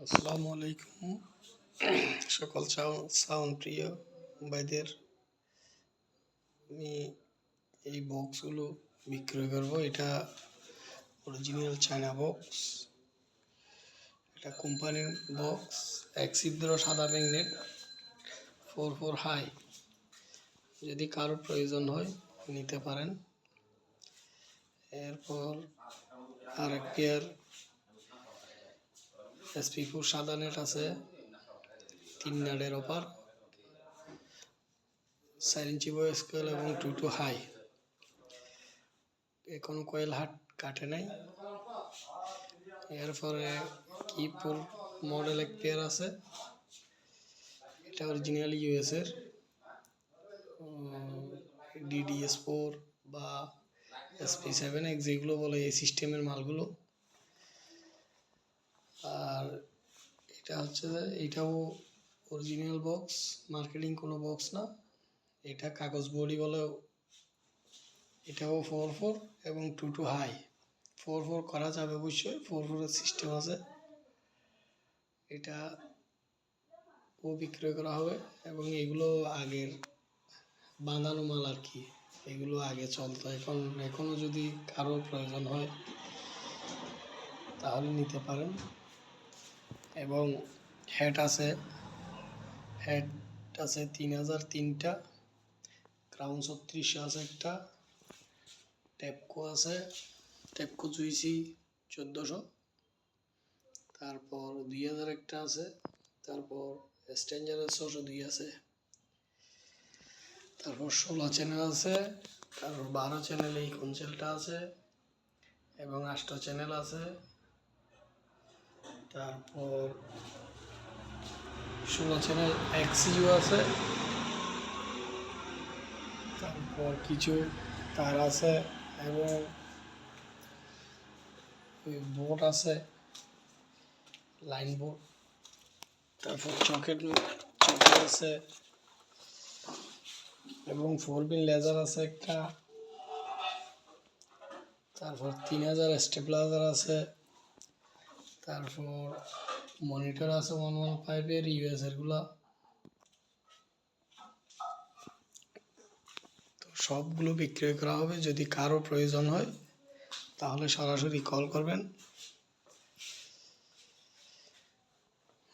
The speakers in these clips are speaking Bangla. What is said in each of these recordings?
আসসালামু আলাইকুম। সকল সাউন্ড প্রিয় ভাইদের, আমি এই বক্সগুলো বিক্রয় করব। এটা অরিজিনাল চায়না বক্স এটা কোম্পানির বক্স এক ছিদ্র সাদা ম্যাগনেট ফোর ফোর হাই যদি কারোর প্রয়োজন হয়, নিতে পারেন। এরপর আর এক পেয়ার এসপি ফোর সাদা নেট আছে। তিন নাটের অপার চার ইঞ্চি বয়স কয়েল এবং টু টু হাই এখনও কয়েল হাট কাটে নাই। এরপরে কিপুর মডেল এক পেয়ার আছে। এটা অরিজিনাল ইউএস এর। ডিডিএস ফোর বা এসপি সেভেন এক্স যেগুলো বলে এই সিস্টেমের মালগুলো। আর এটা হচ্ছে এটাও অরিজিনাল বক্স মার্কেটিং কোনো বক্স না। এটা কাগজ বডি বলেও এটাও ফোর ফোর এবং two two high four four করা যাবে অবশ্যই ফোর ফোরের সিস্টেম আছে। এটা ও বিক্রয় করা হবে এবং এগুলো আগের বাঁধানো মাল আর কি, এগুলো আগে চলতো। এখন এখনও যদি কারও প্রয়োজন হয়, তাহলে নিতে পারেন। এবং হেড আছে হেড আছে তিন হাজার তিনটা ক্রাউন ছত্রিশশো আছে একটা ট্যাপকো আছে ট্যাপকো চুইসি চোদ্দোশো, তারপর দুই হাজার একটা আছে, তারপর স্ট্যান্ডার্ডের ছশো দুই আছে, তারপর ষোলো চ্যানেল আছে, তারপর বারো চ্যানেল এই কনসেলটা আছে, এবং আটটা চ্যানেল আছে তারপর ষোলো চ্যানেল এক্সিউ আছে। তারপর কিছু তার আছে এবং বোর্ড আছে, লাইন বোর্ড। তারপর চকেট চকেট আছে এবং ফোর বিন লেজার আছে একটা। তারপর তিন হাজার স্টেবিলাইজার আছে। তারপর মনিটর আছে ওয়ান ওয়ান ফাইভের ইউএসএরগুলো তো সবগুলো বিক্রয় করা হবে, যদি কারও প্রয়োজন হয়, তাহলে সরাসরি কল করবেন।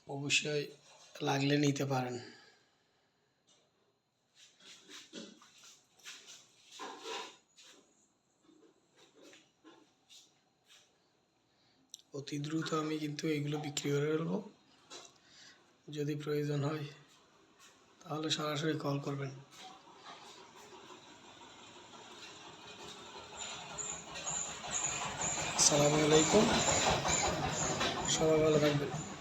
অবশ্যই লাগলে নিতে পারেন। অতি দ্রুত আমি কিন্তু এগুলো বিক্রি করে ফেলব। যদি প্রয়োজন হয়, তাহলে সরাসরি কল করবেন। আসসালামু আলাইকুম। সবাই ভালো থাকবেন।